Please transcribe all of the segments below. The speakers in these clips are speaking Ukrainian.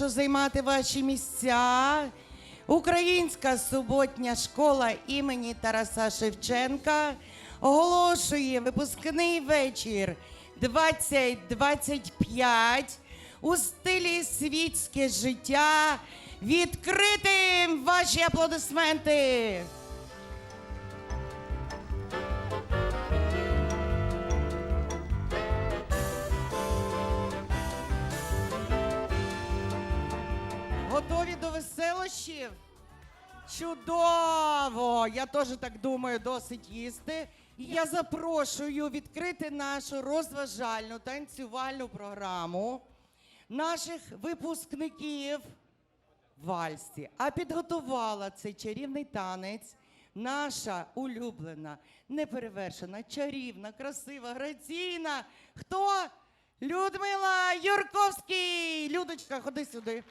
прошу займати ваші місця. Українська суботня школа імені Тараса Шевченка оголошує випускний вечір 2025 у стилі світське життя. Відкритим ваші аплодисменти! Готові? Чудово! Я теж так думаю, досить їсти. І я запрошую відкрити нашу розважальну танцювальну програму наших випускників вальсі. А підготувала цей чарівний танець наша улюблена, неперевершена, чарівна, красива, граційна. Хто? Людмила Юрковський! Людочка, ходи сюди.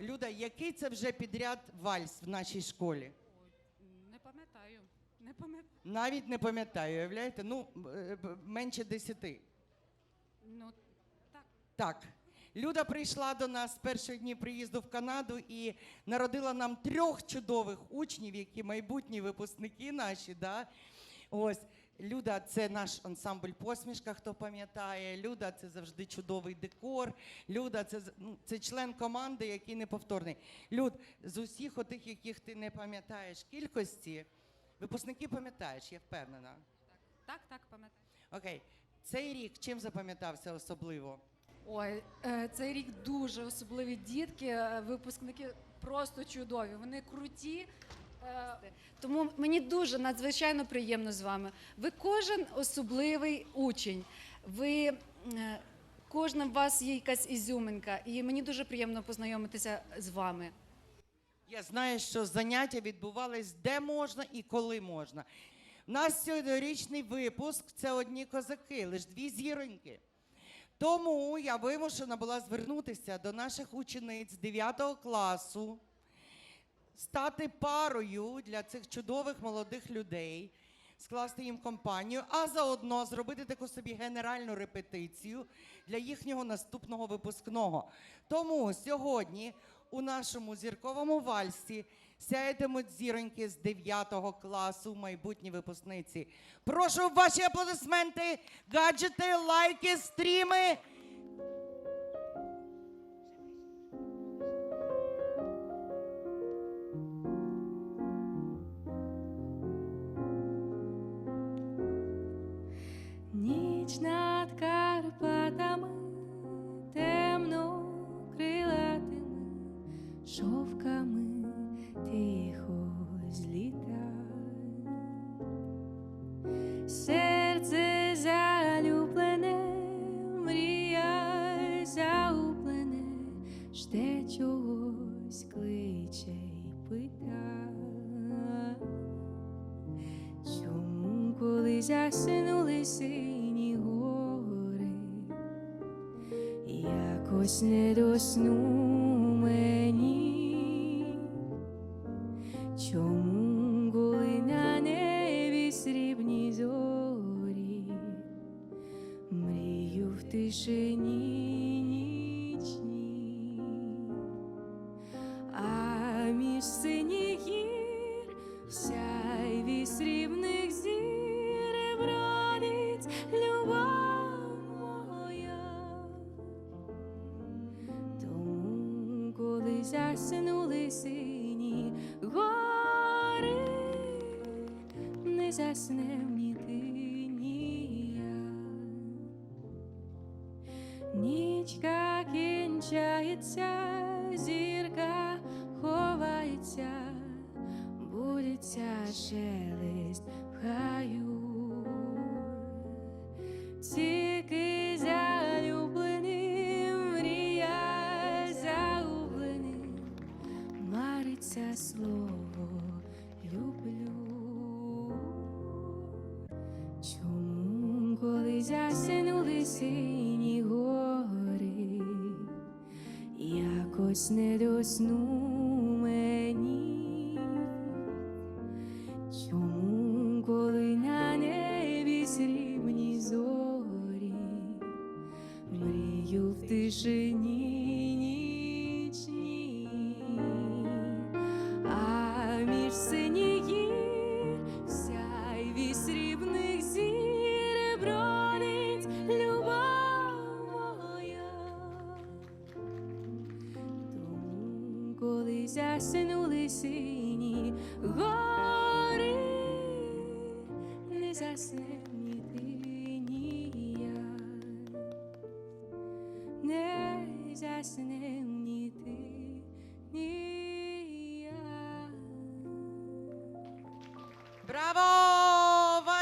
Люда, який це вже підряд вальс в нашій школі? Не пам'ятаю. Не пам'ятаю. Навіть не пам'ятаю, уявляєте? Ну, е, б- менше десяти. Ну, так. Так. Люда прийшла до нас з перших днів приїзду в Канаду і народила нам трьох чудових учнів, які майбутні випускники наші. Да? Ось. Люда це наш ансамбль посмішка, хто пам'ятає. Люда це завжди чудовий декор. Люда це, з- ну, це член команди, який неповторний. Люд, з усіх отих, яких ти не пам'ятаєш кількості, випускники пам'ятаєш, я впевнена. Так, так, пам'ятаю. Окей, цей рік чим запам'ятався особливо? Ой, е, цей рік дуже особливі дітки, е, випускники просто чудові. Вони круті. Е, Тому мені дуже надзвичайно приємно з вами. Ви кожен особливий учень. Ви е, кожна в вас є якась ізюминка, і мені дуже приємно познайомитися з вами. Я знаю, що заняття відбувались де можна і коли можна. У нас цьогорічний випуск це одні козаки, лише дві зіроньки. Тому я вимушена була звернутися до наших учениць 9 класу, стати парою для цих чудових молодих людей, скласти їм компанію, а заодно зробити таку собі генеральну репетицію для їхнього наступного випускного. Тому сьогодні у нашому зірковому вальсі сяятимуть зіроньки з 9 класу майбутні випускниці. Прошу ваші аплодисменти, гаджети, лайки, стріми. Якось не до сну Нічка кінчається, зірка ховається, будеться шелест в хаю. Якось не до сну мені? Чому, коли на небі срібні зорі, мрію в тишині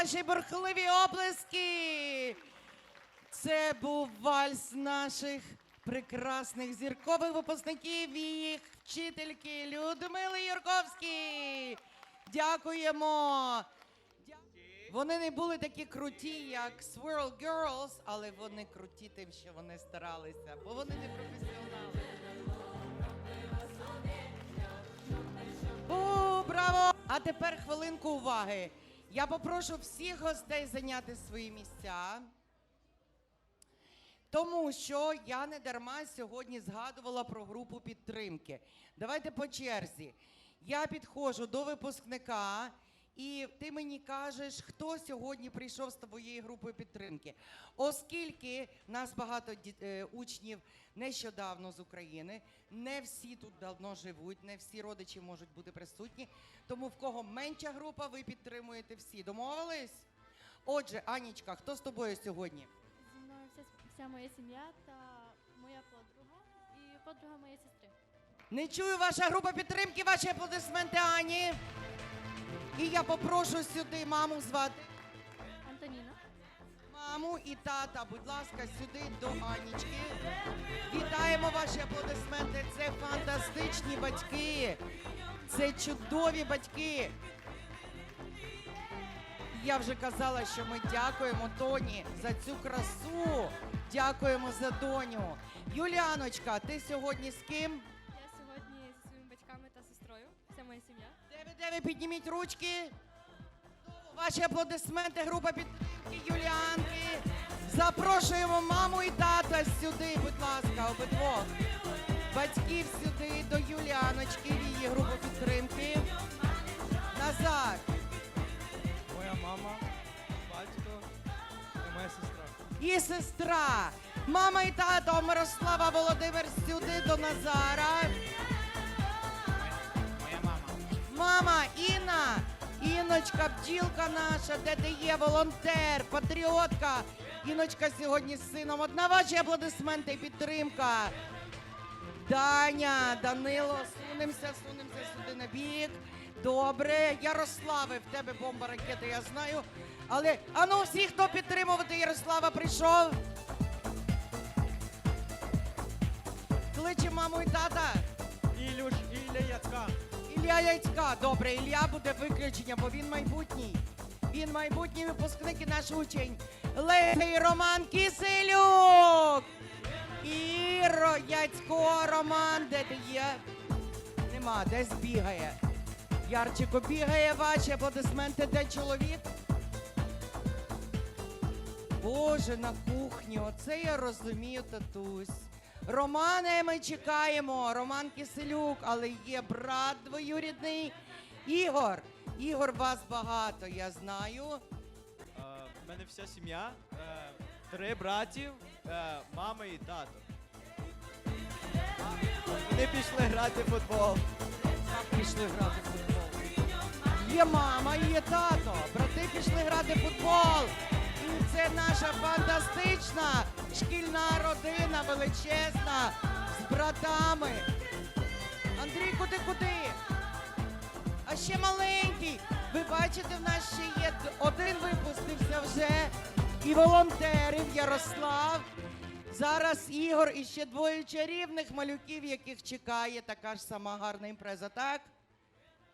Ваші бурхливі оплески! Це був вальс наших прекрасних зіркових випускників і їх вчительки Людмили Юрковській. Дякуємо! Вони не були такі круті, як Swirl Girls, але вони круті тим, що вони старалися, бо вони не професіонали. Браво! А тепер хвилинку уваги. Я попрошу всіх гостей зайняти свої місця. Тому що я не дарма сьогодні згадувала про групу підтримки. Давайте по черзі. Я підходжу до випускника, і ти мені кажеш, хто сьогодні прийшов з твоєї групи підтримки. Оскільки нас багато е, учнів нещодавно з України, не всі тут давно живуть, не всі родичі можуть бути присутні. Тому в кого менша група, ви підтримуєте всі. Домовились? Отже, Анічка, хто з тобою сьогодні? Зі мною вся, вся моя сім'я та моя подруга і подруга моєї сестри. Не чую ваша група підтримки, ваші аплодисменти Ані. І я попрошу сюди маму звати. Антоніна. Маму і тата, будь ласка, сюди до Анічки. Вітаємо ваші аплодисменти. Це фантастичні батьки. Це чудові батьки. Я вже казала, що ми дякуємо Тоні за цю красу. Дякуємо за доню. Юліаночка, ти сьогодні з ким? Ви підніміть ручки? Ваші аплодисменти, група підтримки Юліанки. Запрошуємо маму і тата сюди, будь ласка, обидвох. Батьків сюди до Юліаночки в її групу підтримки. Назад. Моя мама, батько і моя сестра. І сестра. Мама і тато Мирослава Володимир сюди до Назара. Мама, Інна, Іночка, бджілка наша, де ти є, волонтер, патріотка. Іночка сьогодні з сином. Одна ваші аплодисменти і підтримка. Даня, Данило, сунемося, сунемося сюди на бік. Добре, Ярославе, в тебе бомба ракета, я знаю. Але ану, всі, хто підтримувати Ярослава, прийшов. Кличе маму і тата. Ілюш, Ілля Яцка. Ілля Яцька. Добре, Ілля буде виключення, бо він майбутній. Він майбутній випускник і наш учень. Легий Роман Киселюк. Іро Яцько Роман, де ти є? Нема, десь бігає. Ярчико бігає, ваші аплодисменти, де чоловік? Боже, на кухні, оце я розумію, татусь. Романе, ми чекаємо. Роман Киселюк, але є брат двоюрідний. Ігор. Ігор, вас багато, я знаю. Е, В мене вся сім'я, е, три братів, е, мама і тато. Вони пішли грати в футбол. Так пішли грати в футбол. Є мама і є тато. Брати пішли грати в футбол. Це наша фантастична шкільна родина величезна з братами. Андрійку, ти куди? А ще маленький. Ви бачите, в нас ще є один випустився вже. І волонтерів Ярослав. Зараз Ігор і ще двоє чарівних малюків, яких чекає така ж сама гарна імпреза, так?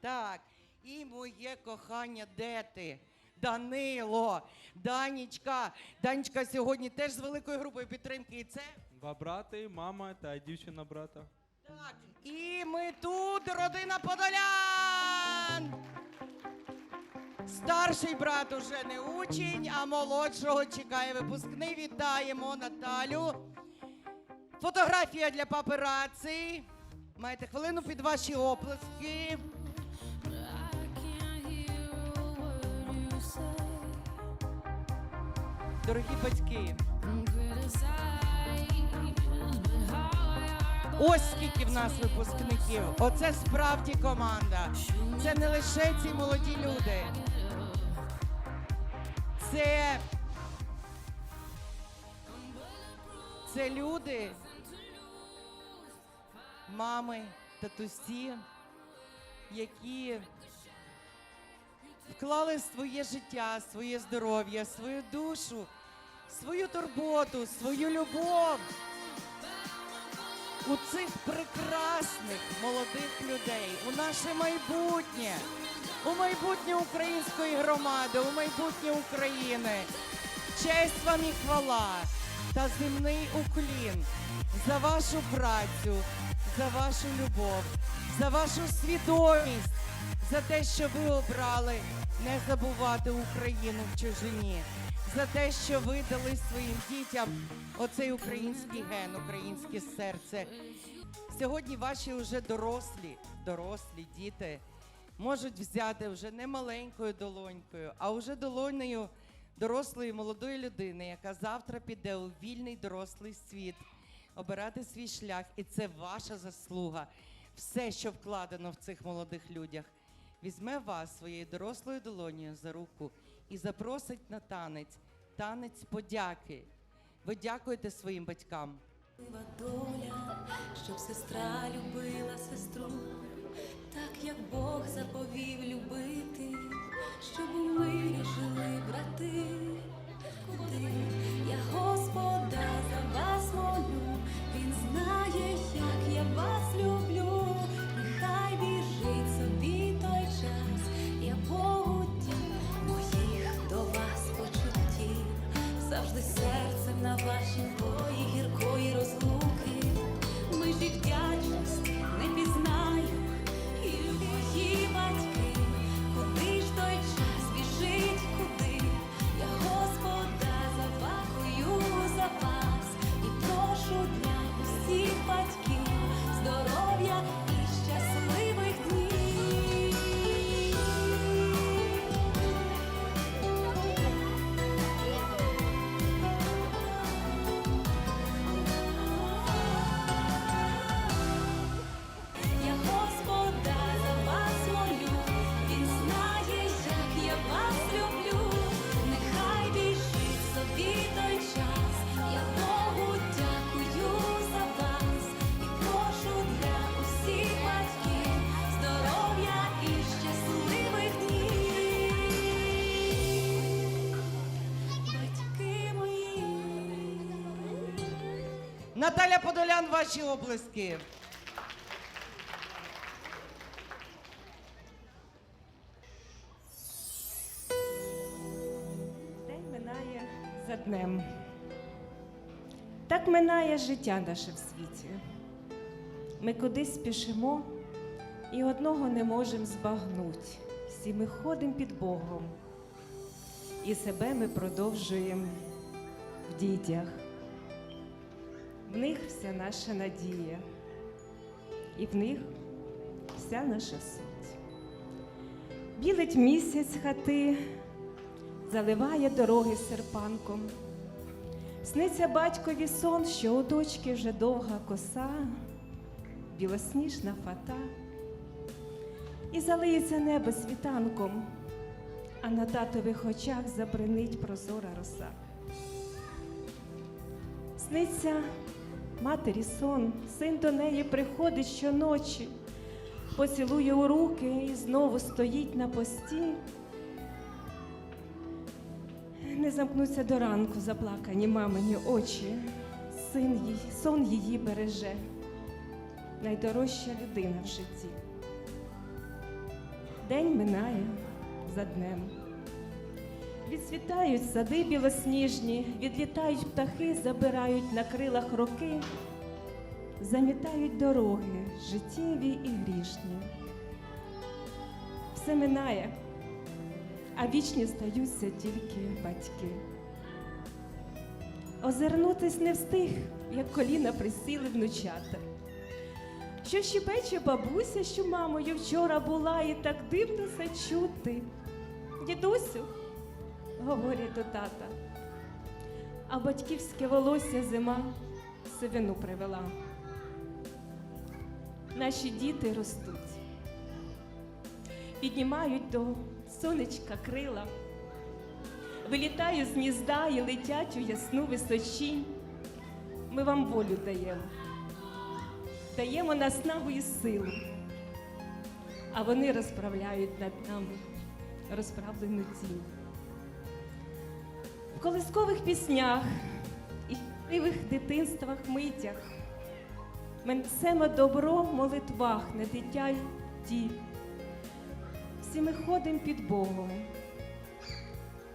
Так. І моє кохання, де ти? Данило, Данічка. Данічка сьогодні теж з великою групою підтримки. І це Два брати, мама та дівчина брата. так. І ми тут, родина Подолян. Старший брат уже не учень, а молодшого чекає випускний. Вітаємо Наталю. Фотографія для папераці. Маєте хвилину під ваші оплески. Дорогі батьки, Ось скільки в нас випускників. Оце справді команда. Це не лише ці молоді люди. Це. Це люди, мами, татусі, які вклали своє життя, своє здоров'я, свою душу, свою турботу, свою любов у цих прекрасних молодих людей, у наше майбутнє, у майбутнє української громади, у майбутнє України. Честь вам і хвала та земний уклін за вашу працю, за вашу любов, за вашу свідомість, за те, що ви обрали не забувати Україну в чужині, за те, що ви дали своїм дітям оцей український ген, українське серце. Сьогодні ваші вже дорослі, дорослі діти можуть взяти вже не маленькою долонькою, а вже долонею дорослої молодої людини, яка завтра піде у вільний дорослий світ, обирати свій шлях, і це ваша заслуга. Все, що вкладено в цих молодих людях, візьме вас своєю дорослою долонею за руку і запросить на танець, танець подяки. Ви дякуєте своїм батькам. Доля, щоб сестра любила сестру, так як Бог заповів любити, щоб у мирі жили брати. Куди я Господа Наталя Подолян, ваші облиски. День минає за днем. Так минає життя наше в світі. Ми кудись спішимо і одного не можемо збагнуть. Всі ми ходимо під Богом, і себе ми продовжуємо в дітях. В них вся наша надія, і в них вся наша суть. Білить місяць хати, заливає дороги серпанком. Сниться батькові сон, що у дочки вже довга коса, білосніжна фата, і залиється небо світанком, а на татових очах забринить прозора роса. Сниться матері сон, син до неї приходить щоночі, поцілує у руки і знову стоїть на пості. Не замкнуться до ранку заплакані мамині очі. Син їй, сон її береже, найдорожча людина в житті. День минає за днем. Відсвітають сади білосніжні, відлітають птахи, забирають на крилах роки, замітають дороги, життєві і грішні. Все минає, а вічні стаються тільки батьки. Озирнутись не встиг, як коліна присіли внучата. Що щебече бабуся, що мамою вчора була, і так дивно це чути. Дідусю, говорять до тата, а батьківське волосся зима сивину привела. наші діти ростуть. Піднімають до сонечка крила, вилітають з гнізда і летять у ясну височінь. Ми вам волю даємо, даємо наснагу і силу, а вони розправляють над нами розправлену тінь. В колискових піснях і щасливих дитинствах митях ми несемо добро в молитвах на дитя й ті. Всі ми ходимо під Богом,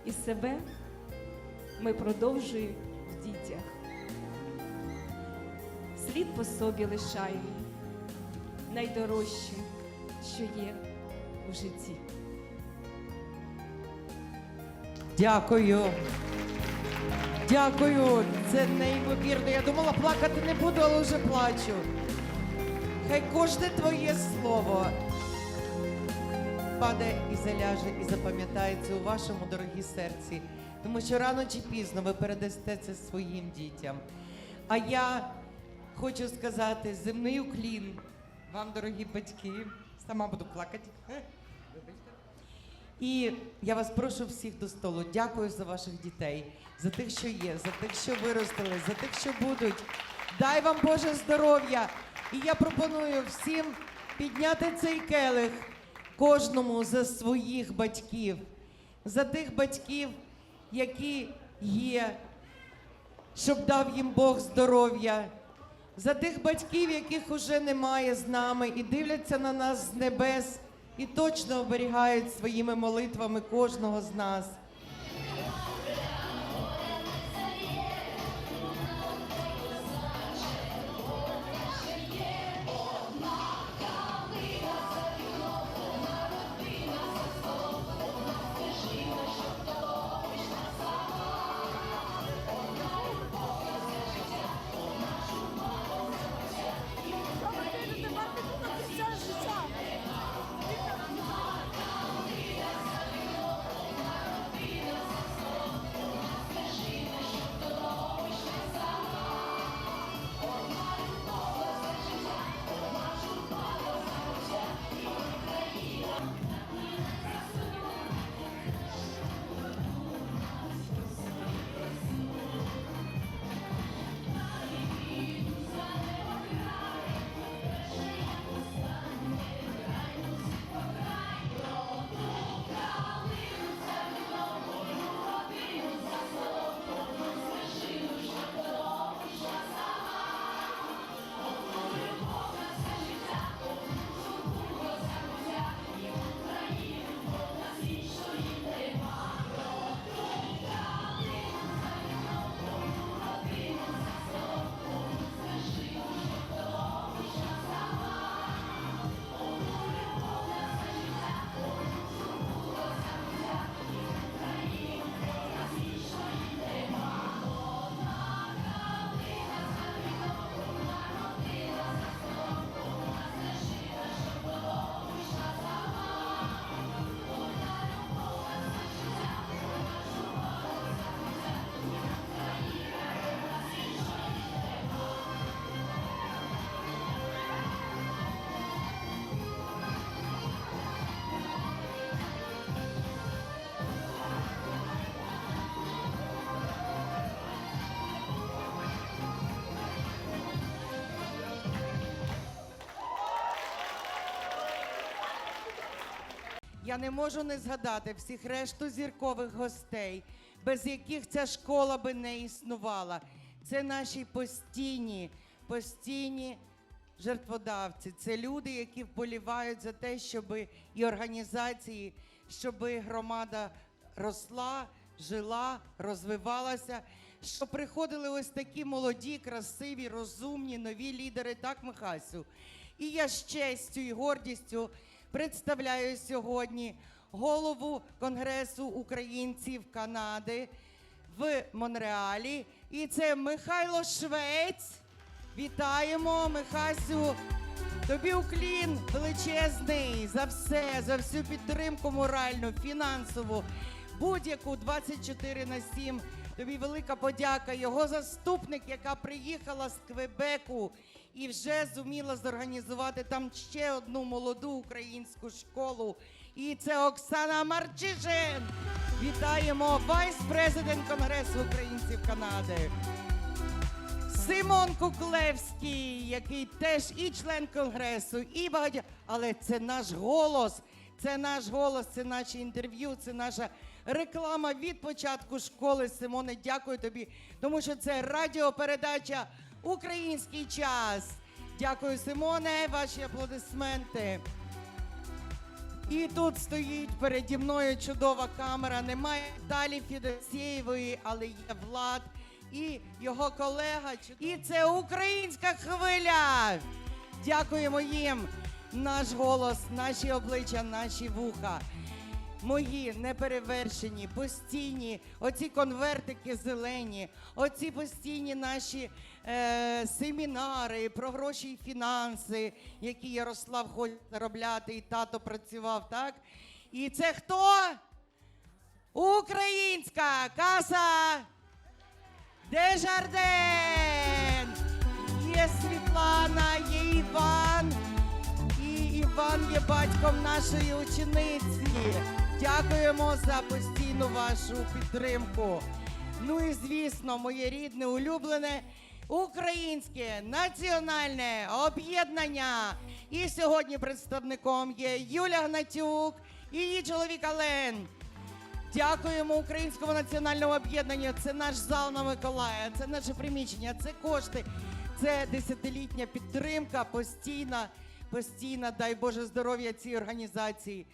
і себе ми продовжуємо в дітях. Слід по собі лишаємо найдорожчим, що є у житті. Дякую. Дякую. Це неймовірно. Я думала, плакати не буду, але вже плачу. Хай кожне твоє слово паде і заляже, і запам'ятається у вашому дорогі серці. Тому що рано чи пізно ви передасте це своїм дітям. А я хочу сказати земний уклін вам, дорогі батьки. Сама буду плакати. І я вас прошу всіх до столу. Дякую за ваших дітей, за тих, що є, за тих, що виростили, за тих, що будуть. Дай вам Боже здоров'я. І я пропоную всім підняти цей келих кожному за своїх батьків, за тих батьків, які є, щоб дав їм Бог здоров'я, за тих батьків, яких уже немає з нами і дивляться на нас з небес і точно оберігають своїми молитвами кожного з нас. Я не можу не згадати всіх решту зіркових гостей, без яких ця школа би не існувала. Це наші постійні, постійні жертводавці. Це люди, які вболівають за те, щоб і організації, щоб громада росла, жила, розвивалася. Що приходили ось такі молоді, красиві, розумні, нові лідери, так, Михасю? І я з честю і гордістю представляю сьогодні голову Конгресу українців Канади в Монреалі. І це Михайло Швець. Вітаємо, Михасю. Тобі уклін величезний за все, за всю підтримку моральну, фінансову, будь-яку 24 на 7 Тобі велика подяка. Його заступник, яка приїхала з Квебеку і вже зуміла зорганізувати там ще одну молоду українську школу. І це Оксана Марчишин. Вітаємо вайс-президент Конгресу українців Канади. Симон Куклевський, який теж і член конгресу, і багатьох. Але це наш голос, це наш голос, це наші інтерв'ю, це наша реклама від початку школи. Симоне, дякую тобі, тому що це радіопередача Український час. Дякую, Симоне, ваші аплодисменти. І тут стоїть переді мною чудова камера. Немає Далі Фідосєєвої, але є Влад і його колега. І це українська хвиля. Дякуємо їм. Наш голос, наші обличчя, наші вуха. Мої неперевершені, постійні, оці конвертики зелені, оці постійні наші е, семінари про гроші і фінанси, які Ярослав хоче заробляти, і тато працював, так? І це хто? Українська каса Дежарден! Є Світлана, є Іван. І Іван є батьком нашої учениці. Дякуємо за постійну вашу підтримку. Ну і звісно, моє рідне, улюблене українське національне об'єднання. І сьогодні представником є Юля Гнатюк і її чоловік Ален. Дякуємо Українському національному об'єднанню. Це наш зал на Миколая, це наше приміщення, це кошти, це десятилітня підтримка, постійна, постійна, дай Боже здоров'я цій організації.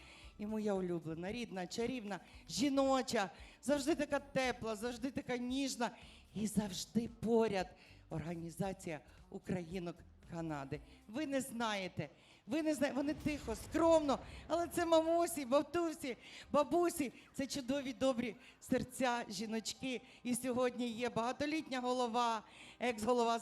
І моя улюблена, рідна, чарівна, жіноча, завжди така тепла, завжди така ніжна і завжди поряд організація Українок Канади. Ви не знаєте. Ви не знаєте, вони тихо, скромно, але це мамусі, бабусі, бабусі, це чудові добрі серця, жіночки. І сьогодні є багатолітня голова, екс-голова.